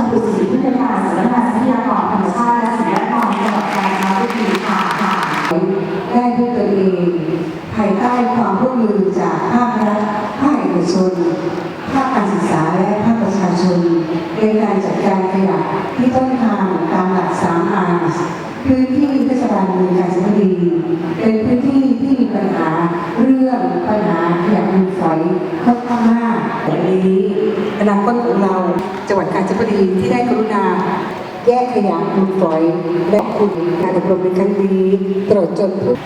รบุตรศรีผู้ในวยการสำนักงานทรัพยากรธรรมชาติและสิ่งแวดล้อมจังหวัดกาญจนบุรีค่ะได้ด้วยตัวเองภายใต้ความร่วมมือจากภาครัฐภาคเอกชน อนาคตของเราจังหวัดกาญจนบุรีที่ได้กรุณา แยกขยะมูลฝอย และคุณการอบรมในครั้งนี้ตลอดจนผู้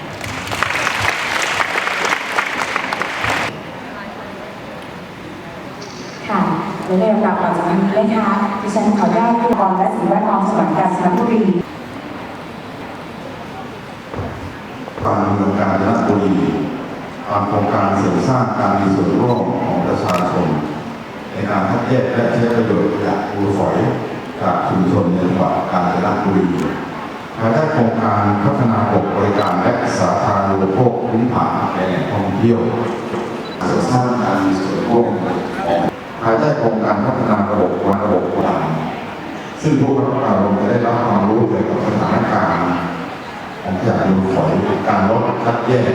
ค่ะและในโอกาสต่อจากนี้นะคะดิฉันขออนุญาตผู้กองและสิ่งแวดล้อมจังหวัดกาญจนบุรีการเมืองการจนบุรีตามโครงการเสริมสร้างการมีส่วนร่วมของประชาชน ใน การคัดและใช้ประโยชน์จากมูฝอยจากชุมชนในจังหวัดกาญจนบุรีภายใต้โครงการพัฒนาระบบบริการและสาธารณูปโภคพื้นฐานในแหล่งท่องเที่ยวเสริมสร้างการมีส่วนร่วมของภายใต้โครงการพัฒนาระบบวันระบบกลางซึ่งผู้ประกอบการจะได้รับความรู้เกี่ยวกับสถานการณ์ของขยะมูลฝอยการลดคัดแยก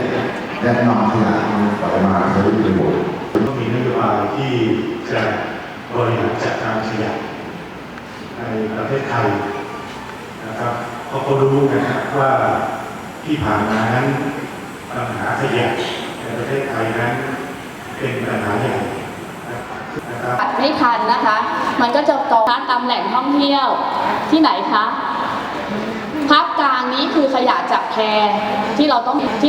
และนำขยะมูลฝอยมาใช้ประโยชน์ก็มีนโยบายที่จะ จัดการขยะในประเทศไทยนะครับเพราะเขารู้นะครับว่าที่ผ่านมานั้นปัญหาขยะในประเทศไทยนั้นเป็นปัญหาใหญ่นะครับไม่ทันนะคะ มันก็จะตกตามแหล่งท่องเที่ยวที่ไหนคะภาพกลางนี้คือขยะจากแพที่เราต้องที่เรา